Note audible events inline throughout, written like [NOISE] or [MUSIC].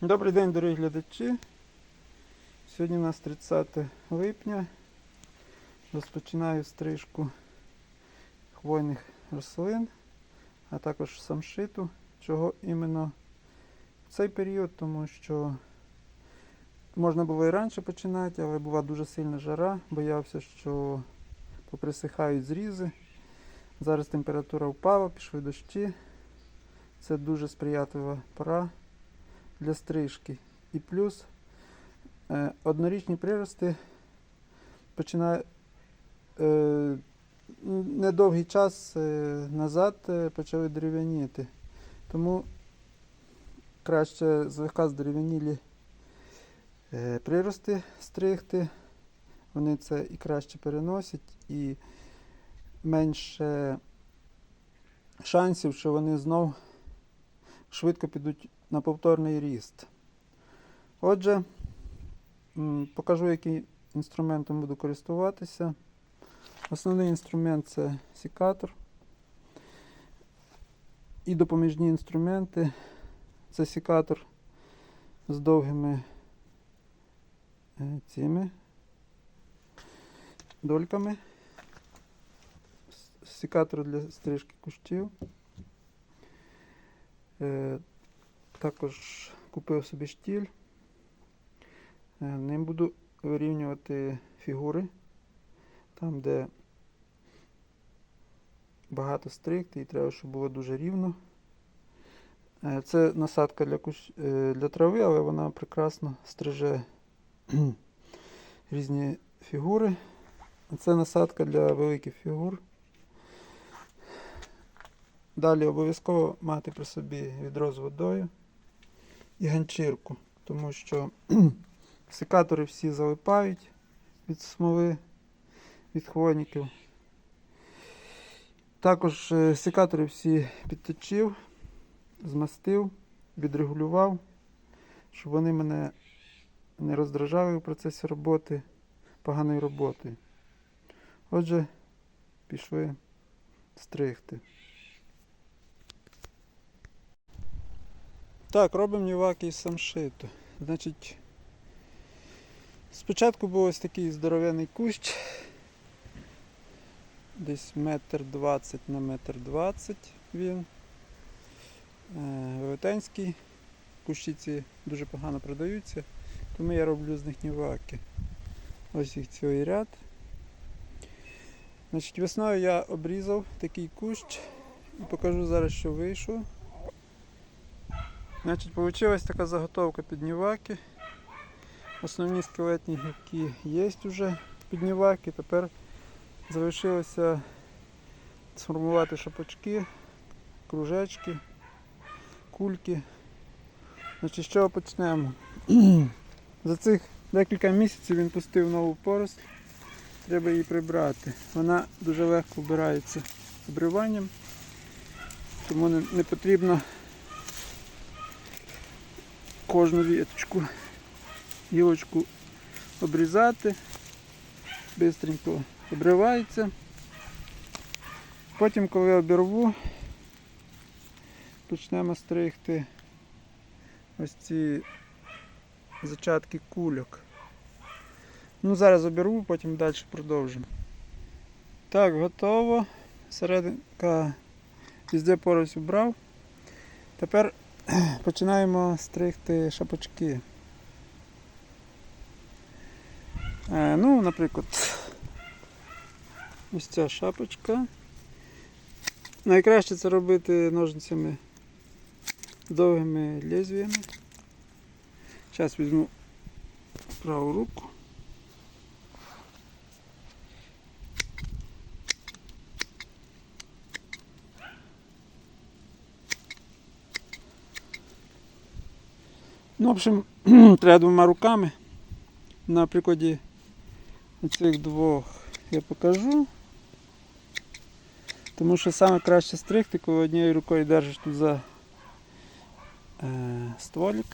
Добрий день, дорогі глядачі. Сьогодні у нас 30 липня. Розпочинаю стрижку хвойних рослин, а також самшиту. Чого іменно в цей період, тому що можна було і раніше починати, але була дуже сильна жара. Боявся, що поприсихають зрізи. Зараз температура впала, пішли дощі. Це дуже сприятлива пора для стрижки. І плюс е, однорічні прирости починає е, недовгий час е, назад е, почали дерев'яніти. Тому краще злегка здерев'янілі е, прирости стригти. Вони це і краще переносять, і менше шансів, що вони знов швидко підуть на повторний ріст. Отже, покажу, яким інструментом буду користуватися. Основний інструмент це секатор. І допоміжні інструменти це секатор з довгими е, цими дольками. С- Секатор для стрижки кущів. Також купив собі штіль. Е, Ним буду вирівнювати фігури там, де багато стригти і треба, щоб було дуже рівно. Е, Це насадка для, кущ... е, для трави, але вона прекрасно стриже [CLEARS THROAT] різні фігури. Це насадка для великих фігур. Далі обов'язково мати при собі відро з водою і ганчірку, тому що [CLEARS THROAT] секатори всі залипають від смоли, від хвойників. Також е, секатори всі підточив, змастив, відрегулював, щоб вони мене не роздражали в процесі роботи, поганої роботи. Отже, пішли стригти. Так, робимо ніваки із самшиту. Значить, спочатку був ось такий здоров'яний кущ. Десь метр двадцять на метр двадцять він. Е, Велетенський. Кущі ці дуже погано продаються, тому я роблю з них ніваки. Ось їх цілий ряд. Значить, весною я обрізав такий кущ і покажу зараз, що вийшло. Значить, вийшла така заготовка під ніваки. Основні скелетні гілки є вже під ніваки. Тепер залишилося сформувати шапочки, кружечки, кульки. Значить, з чого почнемо? [CLEARS THROAT] За цих декілька місяців він пустив нову поросль. Треба її прибрати. Вона дуже легко вбирається обриванням, тому не потрібно кожну віточку, гілочку обрізати, бистренько обривається. Потім, коли обірву, почнемо стригти ось ці зачатки кульок. Ну, зараз обірву, потім далі продовжимо. Так, готово. Серединка везде порость убрав. Тепер [CLEARS THROAT] починаємо стригти шапочки. Е, ну, наприклад, ось ця шапочка. Найкраще це робити ножницями довгими лезвіями. Зараз візьму праву руку. Ну, в общем, [CLEARS THROAT] треба двома руками. На прикладі цих двох я покажу. Тому що саме краще стригти, коли однією рукою держиш тут за е, стволик,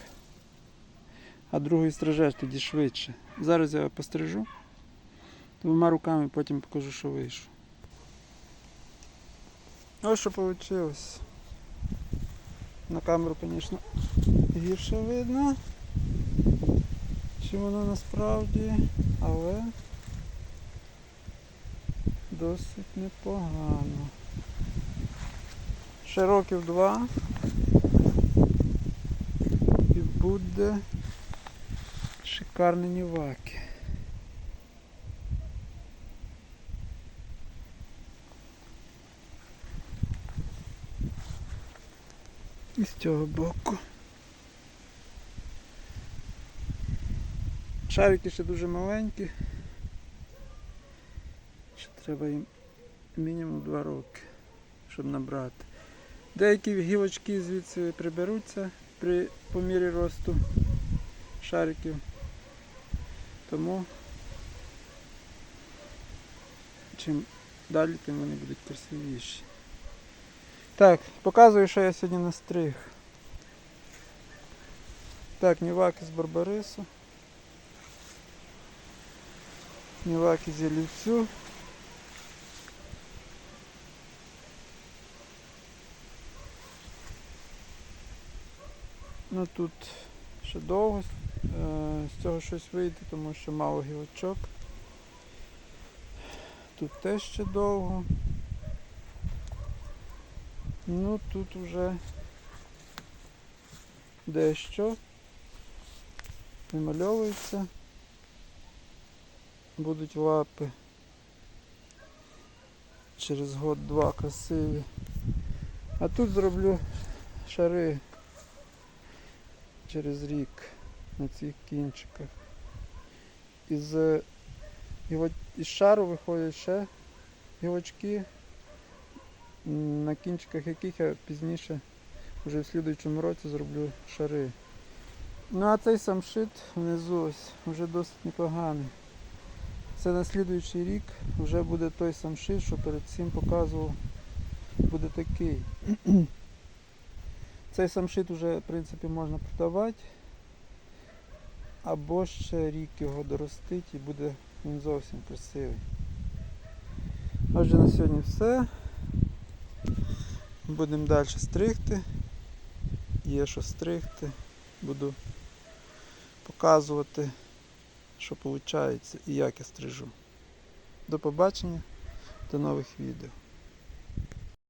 а другою стрижеш тоді швидше. Зараз я пострижу. Двома руками потім покажу, що вийшло. Ось що вийшло. На камеру, звісно, гірше видно, чи воно насправді, але досить непогано. Ще років два і буде шикарні ніваки. І з цього боку. Шарики ще дуже маленькі. Ще треба їм мінімум 2 роки, щоб набрати. Деякі гілочки звідси приберуться при по мірі росту шариків. Тому чим далі, тим вони будуть красивіші. Так, показую, що я сьогодні настриг. Так, ніваки з Барбарису. Ніваки з ялівцю. Ну тут ще довго е, з цього щось вийде, тому що мало гілочок. Тут теж ще довго. Ну тут вже дещо вимальовується. Будуть лапи через год-два красиві. А тут зроблю шари через рік на цих кінчиках. Із, із шару виходять ще гілочки, на кінчиках яких я пізніше вже в слідуючому році зроблю шари. Ну а цей самшит внизу ось вже досить непоганий. Це на слідуючий рік вже буде той самшит, що перед цим показував, буде такий. [CLEARS THROAT] Цей самшит вже в принципі можна продавати. Або ще рік його доростить і буде він зовсім красивий. Отже, на сьогодні все. Будемо далі стригти. Є що стригти. Буду показувати, що виходить і як я стрижу. До побачення, до нових відео.